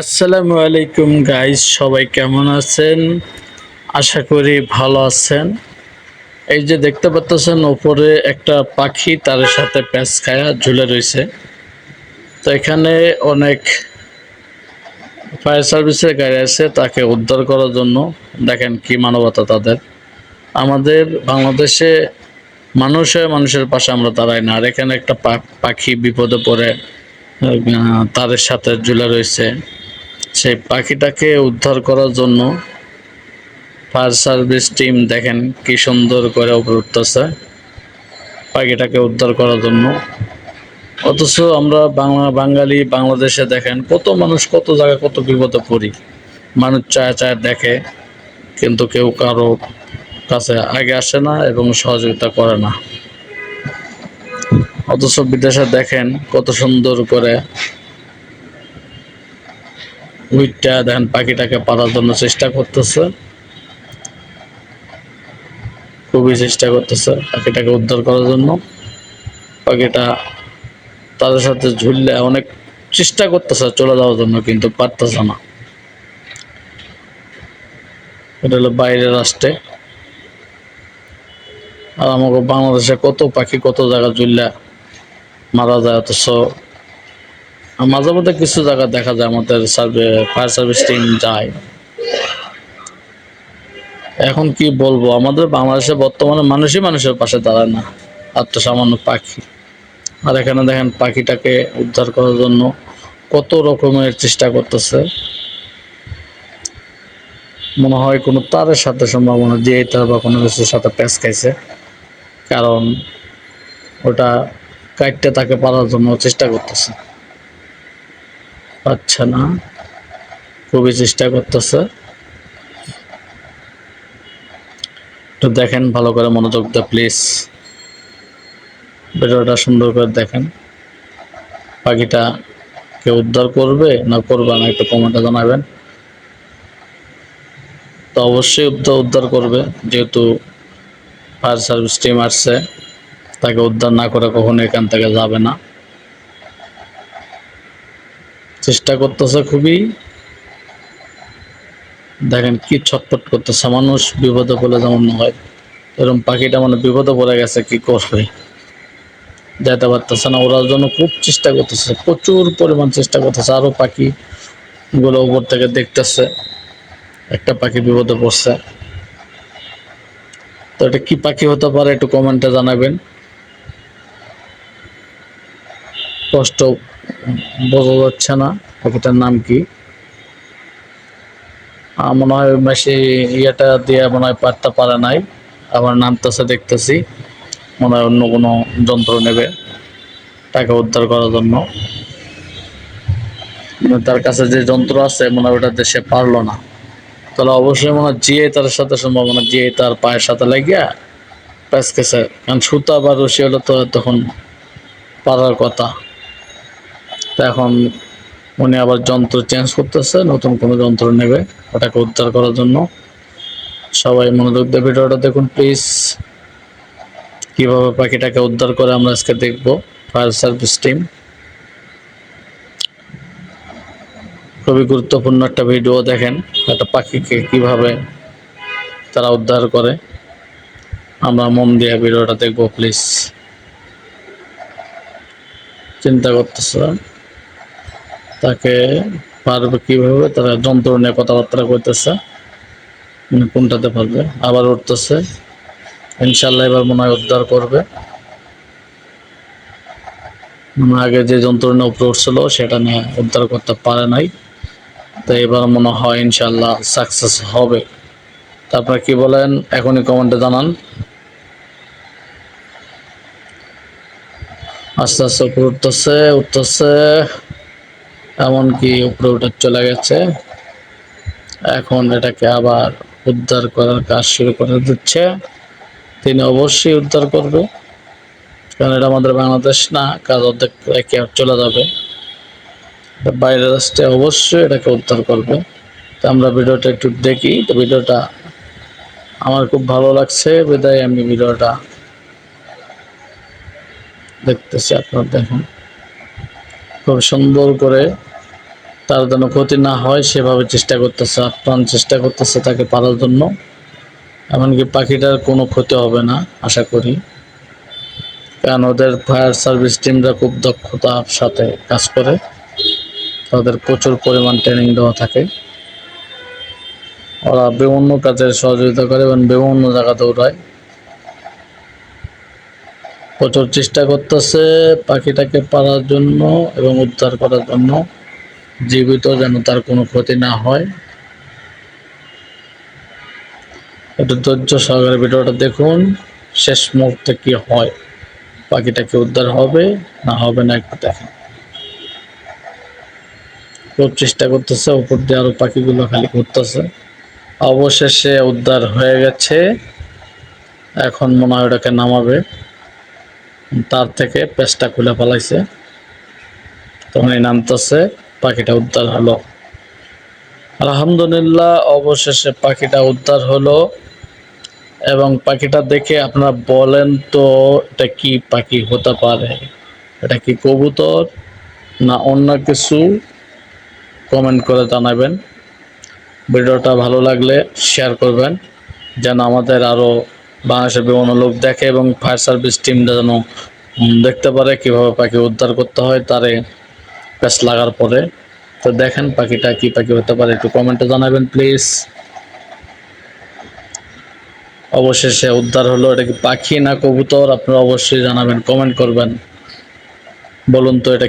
আসসালামু আলাইকুম গাইস সবাই কেমন আছেন? আশা করি ভালো আছেন। এই যে দেখতে পাচ্ছেন উপরে একটা পাখি তার সাথে প্যাঁচ খায়া ঝুলে রয়েছে তো এখানে অনেক ফায়ার সার্ভিসের গাড়ি আছে, তাকে উদ্ধার করার জন্য। দেখেন কি মানবতা তাদের। আমাদের বাংলাদেশে মানুষে মানুষের পাশে আমরা দাঁড়াই না। আর এখানে একটা পাখি বিপদে পড়ে। তাদের সাথে ঝুলে রয়েছে। সেই পাখিটাকে উদ্ধার করার জন্য ফায়ার সার্ভিস টিম দেখেন কি সুন্দর করে উপরে উঠতেছে। পাখিটাকে উদ্ধার করার জন্য। অথচ আমরা বাংলা, বাঙালি, বাংলাদেশে দেখেন কত মানুষ কত জায়গায় কত বিপদে পড়ি। মানুষ চায় চায় দেখে, কিন্তু কেউ কারও কাছে আগে আসে না এবং সহযোগিতা করে না। অথচ বিদেশে দেখেন কত সুন্দর করে উইটটা দেখেন পাখিটাকে পাড়ার জন্য চেষ্টা করতেছে। খুবই চেষ্টা করতেছে পাখিটাকে উদ্ধার করার জন্য। পাখিটা তাদের সাথে ঝুললে অনেক চেষ্টা করতেছে চলে যাওয়ার জন্য, কিন্তু পারতেছে না। এটা হলো বাইরের রাষ্ট্রে। আর আমাকে বাংলাদেশে কত পাখি কত জায়গা ঝুললে মারা যায়, অথচ মাঝে মধ্যে কিছু জায়গা দেখা যায়, আমাদের সার্ভে ফায়ার সার্ভিস টিম যায়। এখন কি বলব, আমাদের বাংলাদেশে বর্তমানে মানুষই মানুষের পাশে দাঁড়ায় না আর তো সামান্য পাখি। আর এখানে দেখেন পাখিটাকে উদ্ধার করার জন্য কত রকমের চেষ্টা করতেছে। মনে হয় কোনো তারের সাথে সম্ভাবনা দিয়ে তার বা কোনো কিছুর সাথে প্যাঁচ খাইছে। কারণ ওটা কাটতে তাকে পারার জন্য চেষ্টা করতেছে। পাচ্ছে না। খুবই চেষ্টা করতেছে। একটু দেখেন, ভালো করে মনোযোগ দিয়ে প্লিজ ভিডিওটা সুন্দর করে দেখেন। পাখিটা কে উদ্ধার করবে না করবে না একটু কমেন্টে জানাবেন। তো অবশ্যই উদ্ধার উদ্ধার করবে, যেহেতু ফায়ার সার্ভিস টিম আসছে। তাকে উদ্ধার না করে কখনো এখান থেকে যাবে না। চেষ্টা করতেছে খুবই। দেখেন কি ছটফট করতেছে। মানুষ বিপদে পড়লে যেমন হয়, এরকম পাখিটা মানে বিপদে পড়ে গেছে, কি করবে? যেতে পারতেছে না। ওরার জন্য খুব চেষ্টা করতেছে, প্রচুর পরিমাণ চেষ্টা করতেছে। আরও পাখি গুলো উপর থেকে দেখতেছে, একটা পাখি বিপদে পড়ছে। তো এটা কি পাখি হতে পারে একটু কমেন্টে জানাবেন। কষ্ট বোঝা যাচ্ছে না পাখিটার নাম কি। মনে হয় মেশি ইয়েটা দিয়ে মনে হয় পারতে পারে নাই। আবার নামতেছে, দেখতেছি। মনে হয় অন্য কোনো যন্ত্র নেবে তাকে উদ্ধার করার জন্য। তার কাছে যে যন্ত্র আছে, মনে হয় ওটাতে সে পারল না। তাহলে অবশ্যই মনে হয় জিয়ে তার সাথে সম্ভাবনা জিয়ে তার পায়ের সাথে লাগিয়া প্যাঁচ গেছে কারণ সুতা বা রশি হলে তো তখন পারার কথা। তো এখন উনি আবার যন্ত্র চেঞ্জ করতেছে, নতুন কোনো যন্ত্র নেবে ওটাকে উদ্ধার করার জন্য। সবাই মনোযোগ দিয়ে ভিডিওটা দেখুন প্লিজ কীভাবে পাখিটাকে উদ্ধার করে আমরা আজকে দেখব ফায়ার সার্ভিস টিম খুবই গুরুত্বপূর্ণ একটা ভিডিও দেখেন, একটা পাখিকে কীভাবে তারা উদ্ধার করে। আমরা মন দিয়ে ভিডিওটা দেখব প্লিজ চিন্তা করতেছে তাকে পারবে কীভাবে, তারা যন্ত্র নিয়ে কথাবার্তা করতেছে কোনটাতে পারবে? আবার উঠতেছে। ইনশাল্লাহ এবার মনে হয় উদ্ধার করবে। আগে যে যন্ত্র নিয়ে উপরে উঠছিল, সেটা নিয়ে উদ্ধার করতে পারে নাই। তো এবার মনে হয় ইনশাল্লাহ সাকসেস হবে। তারপরে কি বলেন? এখনই কমেন্টে জানান। আস্তে আস্তে উপরে উঠতেছে উঠতেছে। এমনকি উপরে উঠে চলে গেছে। এখন এটাকে আবার উদ্ধার করার কাজ শুরু করে দিচ্ছে। তিনি অবশ্যই উদ্ধার করবে। কারণ এটা আমাদের বাংলাদেশ না, কাজ অর্ধেক রেখে চলে যাবে। বাইরের রাষ্ট্রে অবশ্যই এটাকে উদ্ধার করবে। তো আমরা ভিডিওটা একটু দেখি। তো ভিডিওটা আমার খুব ভালো লাগছে। বিদায়, আমি ভিডিওটা দেখতেছি, আপনার দেখুন। খুব সুন্দর করে তার যেন ক্ষতি না হয়, সেভাবে চেষ্টা করতেছে, আপ্রাণ চেষ্টা করতেছে তাকে পারার জন্য। এমনকি পাখিটার কোনো ক্ষতি হবে না, আশা করি। কারণ ওদের ফায়ার সার্ভিস টিমরা খুব দক্ষতার সাথে কাজ করে। তাদের প্রচুর পরিমাণ ট্রেনিং দেওয়া থাকে। ওরা বিভিন্ন কাজে সহযোগিতা করে এবং বিভিন্ন জায়গা দৌড়ায়। প্রচুর চেষ্টা করতেছে পাখিটাকে পারার জন্য এবং উদ্ধার করার জন্য। জীবিত যেন তার কোনো ক্ষতি না হয়। একটু ধৈর্য সহকারে ভিডিওটা দেখুন। শেষ মুহূর্তে কি হয়? পাখিটাকে উদ্ধার হবে? না হবে না একটু দেখেন। খুব চেষ্টা করতেছে, উপর দিয়ে আরও পাখিগুলো খালি ঘুরতেছে। অবশেষে উদ্ধার হয়ে গেছে। এখন মনে হয় ওটাকে নামাবে। তার থেকে পেঁচটা খুলে ফেলাইছে। তখন এই নামতেছে। পাখিটা উদ্ধার হলো। আলহামদুলিল্লাহ, অবশেষে পাখিটা উদ্ধার হলো। এবং পাখিটা দেখে আপনারা বলেন তো, এটা কি পাখি হতে পারে? এটা কি কবুতর না অন্য কিছু? কমেন্ট করে জানাবেন। ভিডিওটা ভালো লাগলে শেয়ার করবেন, যেন আমাদের আরও বাংলাদেশের বিভিন্ন লোক দেখে এবং ফায়ার সার্ভিস টিমটা যেন দেখতে পারে কীভাবে পাখি উদ্ধার করতে হয়, তারে প্যাচ লাগার পরে। তো দেখেন পাখিটা কি পাখি হতে পারে, একটু কমেন্টে জানাবেন প্লিজ অবশেষে উদ্ধার হলো, এটা কি পাখি না কবুতর? আপনারা অবশ্যই জানাবেন কমেন্ট করবেন। বলুন তো এটা